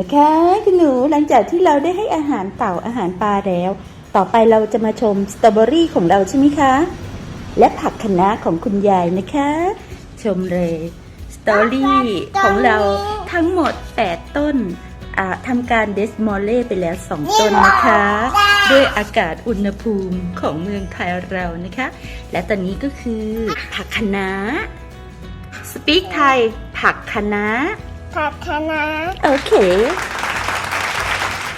นะคะคุณหนูหลังจากที่เราได้ให้อาหารเต่าอาหารปลาแล้ว ต่อไปเราจะมาชมสตรอเบอรี่ของเราใช่ไหมคะ และผักคะน้าของคุณยายนะคะ ชมเลยสตรอเบอรี่ของเราทั้งหมด 8 ต้นทำการเดสมอลเล่ไปแล้ว 2 ต้นนะคะ ด้วยอากาศอุณหภูมิของเมืองไทยเรานะคะ และตอนนี้ก็คือผักคะน้าสปีกไทยผักคะน้า ผักคะน้าโอเค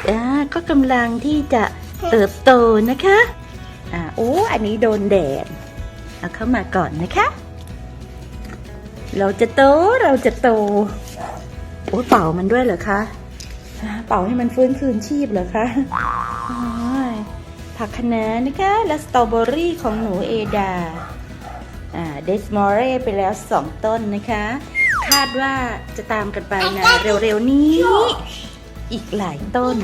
อ่าก็กำลังที่จะเติบโตนะคะอ่าโอ้อันนี้โดนแดดเอาเข้ามาก่อนนะคะ เราจะโตเราจะโตโอ้เป่ามันด้วยเหรอคะอ่าเป่าให้มันฟื้นคืนชีพเหรอคะโอ้ยผักคะน้านะคะ และสตรอเบอรี่ของหนูเอดาอ่าเดสมอเร่ไปแล้วสองต้นนะคะ คาดว่าจะตามกันไปนะเร็วๆนี้ อีกหลายต้น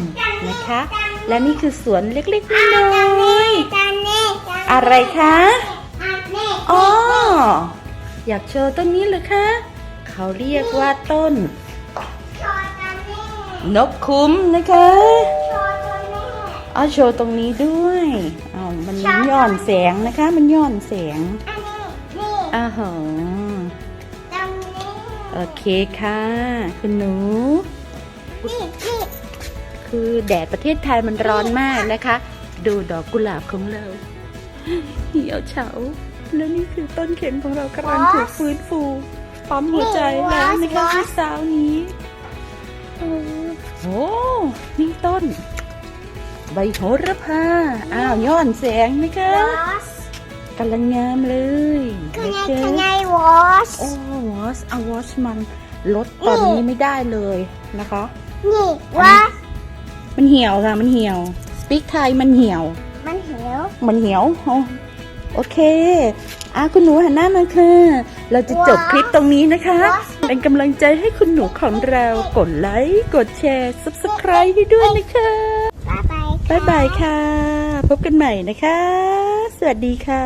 นะคะ และนี่คือสวนเล็กๆน้อยจานนี้ๆอะไรคะอันนี้อ๋ออยากโชว์ต้นนี้เหรอคะ เขาเรียกว่าต้นโชว์จานนี้นกคุ้มนะคะโชว์ตัวนี้เอาโชว์ตรงนี้ด้วยอ้าวมันย้อนแสงนะคะ มันย้อนแสงอันนี้นี่อ้าวหอตรงนี้ โอเคค่ะ คุณหนู นี่นี่คือแดดประเทศไทยมันร้อนมากนะคะ ดูดอกกุหลาบของเราเหี่ยวเฉา แล้วนี่คือต้นเข็มของเรากำลังถูกฟื้นฟูปั๊มหัวใจแล้วนะคะที่เช้านี้โอ้โหนี่ต้น ใบโหระพา อ้าวย้อนแสงนะคะ กำลังงามเลยคือไงนะคือไงคะวอสโอ้วอสเอาวอสมันลดตอนนี้ไม่ได้เลยนะคะนี่วอสมันเหี่ยวค่ะ มันเหี่ยวสปีกไทยมันเหี่ยว มันเหี่ยว มันเหี่ยวโอ้โอเคอะคุณหนูหันหน้ามาค่ะ เราจะจบคลิปตรงนี้นะคะ เป็นกำลังใจให้คุณหนูของเรากดไลค์ กดแชร์ subscribe ให้ด้วยนะคะบ๊ายบายบ๊ายบายค่ะ พบกันใหม่นะคะ สวัสดีค่ะ